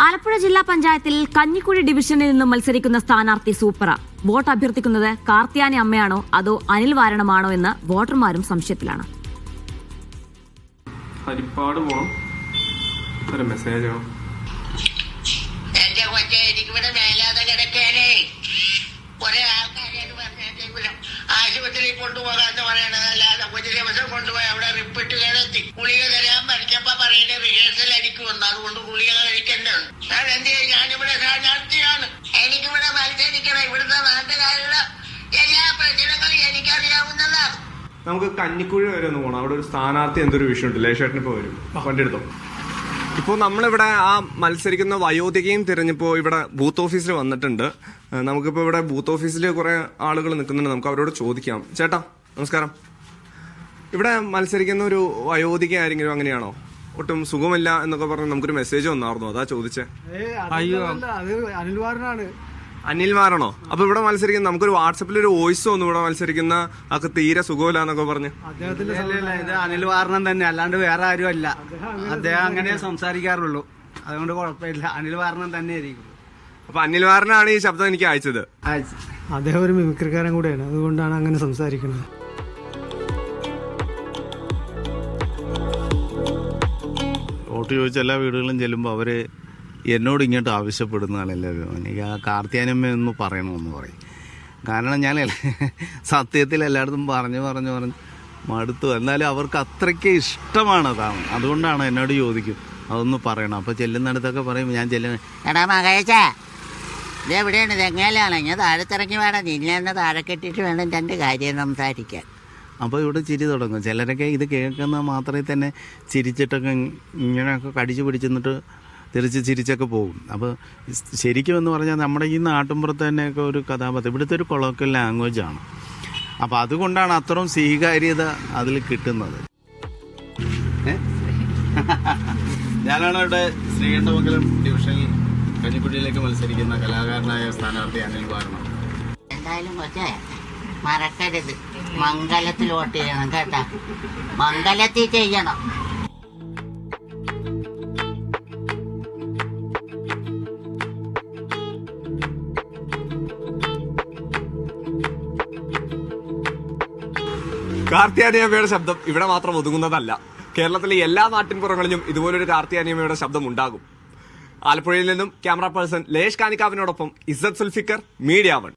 ആലപ്പുഴ ജില്ലാ പഞ്ചായത്തിൽ കഞ്ഞിക്കുഴി ഡിവിഷനിൽ നിന്നും മത്സരിക്കുന്ന സ്ഥാനാർത്ഥി സൂപ്പറ. വോട്ട് അഭ്യർത്ഥിക്കുന്നത് കാർത്തിയാനി അമ്മയാണോ? അതോ അനിൽ വാരണമാണോ എന്ന് വോട്ടർമാരും സംശയത്തിലാണ്. ഹരിപ്പാട് പോണം. ഒരു മെസ്സേജോ എന്റെ കൊച്ചെ എനിക്കിവിടെ മേലാതെ കിടക്കാനേ. കുറെ ആൾക്കാരോട് പറഞ്ഞേക്കും ആശുപത്രിയിൽ കൊണ്ടുപോകാന്ന് പറയണത് അല്ലാതെ ഒരു ദിവസം കൊണ്ടുപോയി അവിടെ റിപ്പിട്ട് കിടത്തി. ഗുളിക തരാൻ പഠിച്ചപ്പോ പറയുന്നത് റിഹേഴ്സൽ അടിക്കുമെന്ന് അതുകൊണ്ട് ഗുളിക കഴിക്കേണ്ടത് ഞാൻ എന്ത് ഞാനിവിടെ സ്ഥാനാർത്ഥിയാണ്. എനിക്കിവിടെ മത്സരിക്കണം. ഇവിടുത്തെ നാട്ടുകാരുടെ എല്ലാ പ്രശ്നങ്ങളും എനിക്കറിയാവുന്നതാണ്. നമുക്ക് കഞ്ഞിക്കുഴി വരെ ഒന്ന് പോകണം അവിടെ ഒരു സ്ഥാനാർത്ഥി എന്തൊരു വിഷയമുണ്ട്? ലേശേട്ടൻ ഇപ്പോൾ വരും. വണ്ടി എടുത്തോ ഇപ്പോൾ നമ്മളിവിടെ ആ മത്സരിക്കുന്ന വയോധികയും തിരഞ്ഞിപ്പോൾ ഇവിടെ ബൂത്ത് ഓഫീസിൽ വന്നിട്ടുണ്ട്. നമുക്കിപ്പോൾ ഇവിടെ ബൂത്ത് ഓഫീസിൽ കുറേ ആളുകൾ നിൽക്കുന്നുണ്ട്. നമുക്ക് അവരോട് ചോദിക്കാം. ചേട്ടാ നമസ്കാരം. ഇവിടെ മത്സരിക്കുന്ന ഒരു വയോധിക ആരെങ്കിലും അങ്ങനെയാണോ? ഒട്ടും സുഖമില്ല എന്നൊക്കെ പറഞ്ഞ് നമുക്കൊരു മെസ്സേജ് വന്നായിരുന്നു അതാ ചോദിച്ചേ. അയ്യോ അത് അനിൽവാരനാണ് അനിൽമാരാണോ അപ്പൊ ഇവിടെ മത്സരിക്കുന്ന നമുക്കൊരു വാട്സപ്പിൽ ഒരു വോയിസ് ഒന്നും ഇവിടെ മത്സരിക്കുന്ന ആൾക്ക് തീരെ സുഖമില്ല എന്നൊക്കെ പറഞ്ഞ്. ഇത് അനിൽ മാറണം തന്നെ. അല്ലാണ്ട് വേറെ ആരും അല്ല. അദ്ദേഹം അങ്ങനെ സംസാരിക്കാറുള്ളൂ. അതുകൊണ്ട് കുഴപ്പമില്ല. അനിൽ മാറണം തന്നെ ആയിരിക്കും. അനിൽ അനിൽമാരനാണ് ഈ ശബ്ദം എനിക്ക് അയച്ചത്. അദ്ദേഹം ഒരു മിമിക്രിക്കാരൻ കൂടെയാണ്. അതുകൊണ്ടാണ് അങ്ങനെ സംസാരിക്കുന്നത്. വോട്ട് ചോദിച്ച എല്ലാ വീടുകളിലും ചെല്ലുമ്പോൾ അവർ എന്നോട് ഇങ്ങോട്ട് ആവശ്യപ്പെടുന്ന എല്ലാവരും. എനിക്ക് ആ കാർത്തിയാനമ്മ ഒന്ന് പറയണമെന്ന് പറയും. കാരണം ഞാൻ സത്യത്തിൽ എല്ലായിടത്തും പറഞ്ഞു പറഞ്ഞു പറഞ്ഞു മടുത്തു. എന്നാലും അവർക്ക് അത്രയ്ക്ക് ഇഷ്ടമാണ് അതാണ്. അതുകൊണ്ടാണ് എന്നോട് ചോദിക്കും. അതൊന്ന് പറയണം. അപ്പോൾ ചെല്ലുന്നിടത്തൊക്കെ പറയും ഞാൻ ചെല്ലുന്ന എടാ മകേച്ചാ ഇത് എവിടെയാണ് തെങ്ങേലാണ് ഞാൻ താഴത്തിറങ്ങി വേണം നിന്നെ താഴെ കെട്ടിയിട്ട് വേണം രണ്ട് കാര്യം സംസാരിക്കാൻ. അപ്പോൾ ഇവിടെ ചിരി തുടങ്ങും. ചിലരൊക്കെ ഇത് കേൾക്കുന്ന മാത്രമേ തന്നെ ചിരിച്ചിട്ടൊക്കെ ഇങ്ങനെയൊക്കെ കടിച്ചു പിടിച്ചെന്നിട്ട് തിരിച്ച് ചിരിച്ചൊക്കെ പോകും. അപ്പോൾ ശരിക്കും എന്ന് പറഞ്ഞാൽ നമ്മുടെ ഈ നാട്ടിൻപുറത്ത് തന്നെയൊക്കെ ഒരു കഥാപാത്രം. ഇവിടുത്തെ ഒരു കൊളോക്കൽ ലാംഗ്വേജ് ആണ്. അപ്പോൾ അതുകൊണ്ടാണ് അത്രയും സ്വീകാര്യത അതിൽ കിട്ടുന്നത്? ഞാനാണ് ഇവിടെ ശ്രീകണ്ഠമംഗലം ഡിവിഷനിൽ കഞ്ഞിക്കുട്ടിയിലേക്ക് മത്സരിക്കുന്ന കലാകാരനായ സ്ഥാനാർത്ഥി അനിൽ വാരണം എന്തായാലും മറക്കരുത്. മംഗലത്തിൽ വോട്ട് ചെയ്യണം കേട്ടാ. മംഗലത്തിൽ ചെയ്യണം. കാർത്തിയാനിയമ്മയുടെ ശബ്ദം ഇവിടെ മാത്രം ഒതുങ്ങുന്നതല്ല. കേരളത്തിലെ എല്ലാ നാട്ടിൻപുറങ്ങളിലും ഇതുപോലൊരു കാർത്തിയാനിയമ്മയുടെ ശബ്ദം ഉണ്ടാകും. ആലപ്പുഴയിൽ നിന്നും ക്യാമറ പേഴ്സൺ ലേഷ് കാനിക്കാവിനോടൊപ്പം ഇസത് സുൽഫിക്കർ മീഡിയ വൺ.